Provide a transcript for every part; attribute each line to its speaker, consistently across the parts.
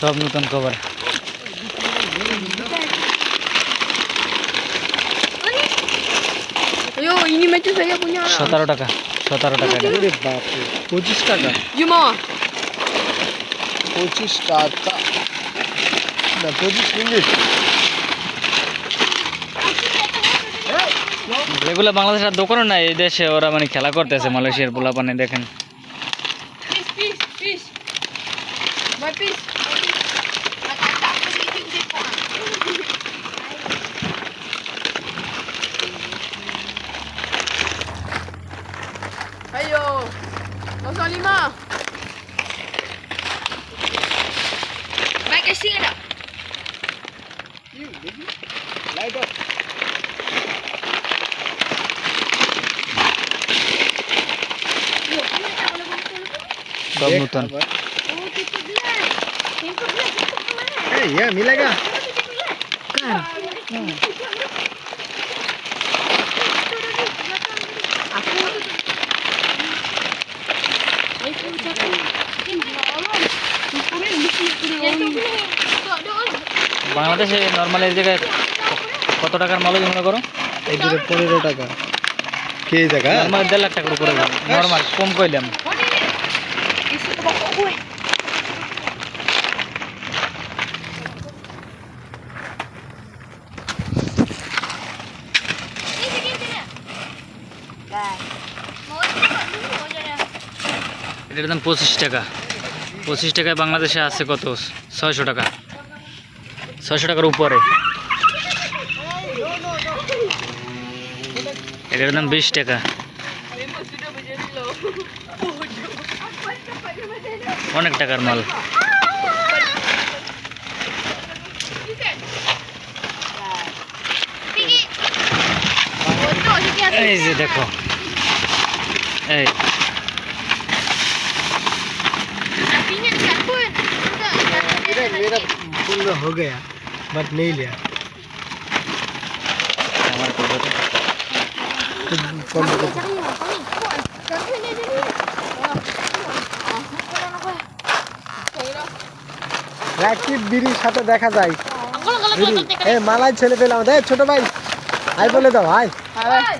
Speaker 1: সব নতুন
Speaker 2: lah.
Speaker 1: সতেরো টাকা সতেরো টাকা
Speaker 3: পঁচিশ টাকা? পঁচিশ টাকা। না পঁচিশ মিনিট
Speaker 1: যেগুলো বাংলাদেশের দোকানও নাই এই দেশে ওরা মানে খেলা করতেছে মালয়েশিয়ার পোলাপানে দেখেন।
Speaker 2: Papis! Matanda ako dito yung dito ka. Ayo! Nasa lima! May kasira! You,
Speaker 3: baby. Light
Speaker 1: up. Bamutan.
Speaker 3: Yeah, এই ইয়া মিলেগা
Speaker 1: বাংলাদেশে নর্মাল এই জায়গায় কত টাকার মাল মনে করো
Speaker 3: এই দূরে পনেরো টাকা কে জায়গা
Speaker 1: নর্মাল দেড় লাখ টাকার উপরে নর্মাল কম কইলাম এটার দাম পঁচিশ টাকা। পঁচিশ টাকায় বাংলাদেশে আছে কত? ছয়শো টাকা। ছয়শো টাকার উপরে। এটার দাম বিশ টাকা। অনেক টাকার মাল। এই যে দেখো। এই।
Speaker 3: मेरा मेरा फुल हो गया बट नहीं लिया
Speaker 1: আমার কতটা
Speaker 3: कम कर রাকিব বিড়ির সাথে দেখা যায় বিড়ি এ মালাই ছেলে পেলাম এ ছোট ভাই হাই বলে দাও hi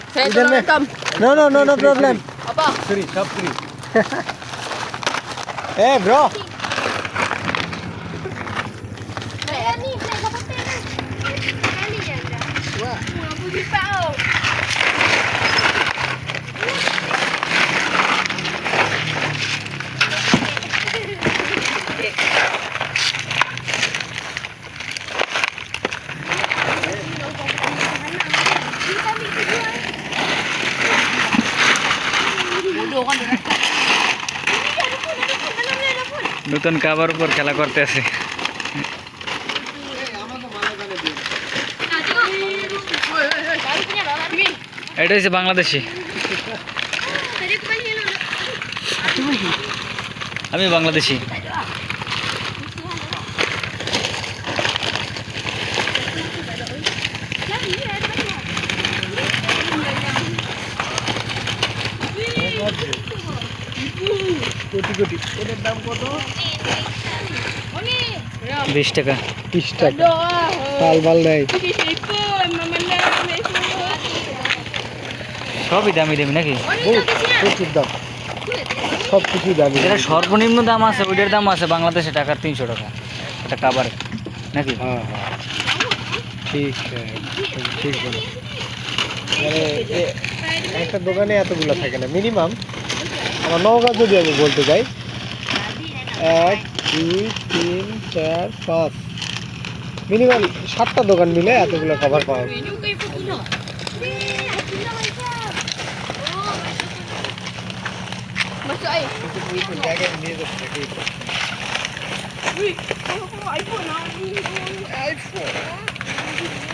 Speaker 2: Saya
Speaker 3: Idan
Speaker 2: tolong
Speaker 3: ni.
Speaker 2: rekam.
Speaker 3: No no no no problem
Speaker 2: Apa?
Speaker 3: Free সব ফ্রি এ ব্রো
Speaker 1: নতুন কাবার উপর খেলা করতেছে এটা হচ্ছে বাংলাদেশি। আমি বাংলাদেশি।
Speaker 3: কোটি কোটি এটার দাম কত
Speaker 1: বিশ টাকা।
Speaker 3: বিশ টাকা। পাল বাল নেই
Speaker 1: সবই দামি দামি নাকি?
Speaker 3: প্রচুর দাম। সব কিছুই দামি
Speaker 1: যেটা সর্বনিম্ন দাম আছে ওইটার দাম আছে বাংলাদেশে টাকার তিনশো টাকা। এটা কাবারে নাকি?
Speaker 3: হ্যাঁ হ্যাঁ। ঠিক ঠিক বলো মানে এ- একটা দোকানে এতগুলো থাকে না মিনিমাম। আমার নওগাঁ যদি আমি বলতে যাই এক দুই তিন চার পাঁচ। মিনিমাম সাতটা দোকান মিলে এতগুলো খাবার পাওয়া Maso
Speaker 2: ay. Ipon
Speaker 3: kaya hindi ko
Speaker 2: nakita. Uy, ano ko iPhone na? iPhone.